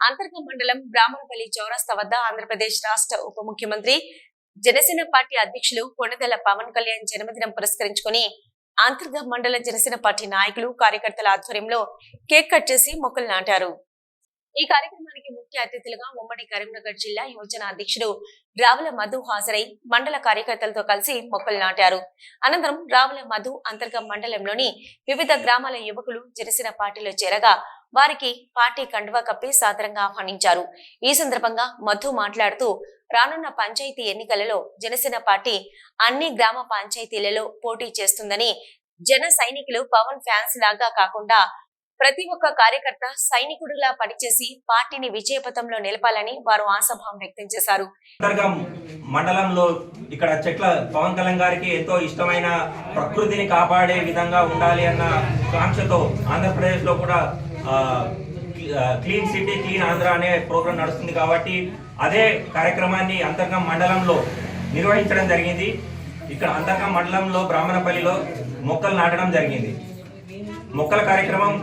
అంతర్గ మండలం బ్రాహ్మణపల్లి చౌరస్తా వద్ద ఆంధ్రప్రదేశ్ రాష్ట్ర ఉప ముఖ్యమంత్రి జనసేన పార్టీ అధ్యక్షులు కొణిదెల పవన్ కళ్యాణ్ జన్మదినం పురస్కరించుకుని అంతర్గ మండల జనసేన పార్టీ నాయకులు కార్యకర్తల ఆధ్వర్యంలో కేక్ కట్ చేసి మొక్కలు నాటారు. ఈ కార్యక్రమానికి ముఖ్య అతిథులుగా ఉమ్మడి కరీంనగర్ జిల్లా యువజన అధ్యక్షుడు రావుల మధు హాజరై మండల కార్యకర్తలతో కలిసి మొక్కలు నాటారు. అనంతరం రావుల మధు అంతర్గ మండలంలోని వివిధ గ్రామాల యువకులు జనసేన పార్టీలో చేరగా వారికి పార్టీ కండువా కప్పి సాదరంగా ఆహ్వానించారు. ఈ సందర్భంగా మధు మాట్లాడుతూ రానున్న పంచాయతీ ఎన్నికలలో జనసేన పార్టీ అన్ని గ్రామ పంచాయతీలలో పోటీ చేస్తుందని జన సైనికులు పవన్ ఫ్యాన్స్ లాగా కాకుండా ప్రతి ఒక్క కార్యకర్త సైనికుడిలా పనిచేసి పార్టీని విజయపథంలో నిలపాలని వారు ఆశాభావం వ్యక్తం చేశారు. అంతర్గం మండలంలో ఇక్కడ చెట్ల పవన్ కళ్యాణ్ గారికి ఎంతో ఇష్టమైన ప్రకృతిని కాపాడే విధంగా ఉండాలి అన్న కాంక్షతో ఆంధ్రప్రదేశ్లో కూడా క్లీన్ సిటీ క్లీన్ ఆంధ్ర అనే ప్రోగ్రాం నడుస్తుంది కాబట్టి అదే కార్యక్రమాన్ని అంతర్గం మండలంలో నిర్వహించడం జరిగింది. ఇక్కడ అంతర్గం మండలంలో బ్రాహ్మణపల్లిలో మొక్కలు నాటడం జరిగింది. మొక్కల కార్యక్రమం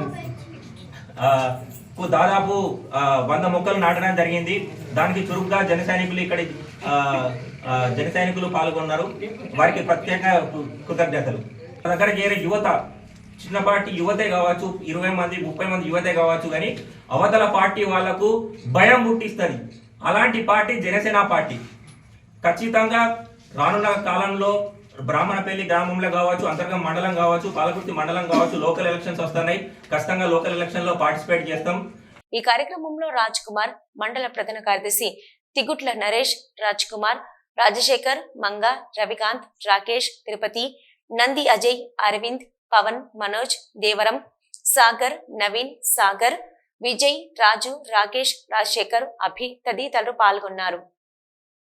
కు దాదాపు వంద మొక్కలు నాటడం జరిగింది. దానికి చురుగ్గా జన సైనికులు ఇక్కడి జన సైనికులు పాల్గొన్నారు. వారికి ప్రత్యేక కృతజ్ఞతలు. మన దగ్గర చేరే యువత చిన్నపాటి యువతే కావచ్చు ఇరవై మంది ముప్పై మంది యువతే కావచ్చు కానీ అవతల పార్టీ వాళ్ళకు భయం పుట్టిస్తుంది. అలాంటి పార్టీ జనసేన పార్టీ. ఖచ్చితంగా రానున్న కాలంలో బ్రాహ్మణపల్లి గ్రామంలో కావచ్చు అంతర్గం మండలం కావచ్చు పాలకుర్తి మండలం కావచ్చు లోకల్ ఎలక్షన్స్ వస్తున్నాయి. ఖచ్చితంగా లోకల్ ఎలక్షన్లో పార్టిసిపేట్ చేస్తాం. ఈ కార్యక్రమంలో రాజ్ కుమార్ మండల ప్రధాన కార్యదర్శి తిగుట్ల నరేష్ రాజ్ కుమార్ రాజశేఖర్ మంగ రవికాంత్ రాకేష్ తిరుపతి నంది అజయ్ అరవింద్ పవన్ మనోజ్ దేవరం సాగర్ నవీన్ సాగర్ విజయ్ రాజు రాకేష్ రాజశేఖర్ అభి తదితరులు పాల్గొన్నారు.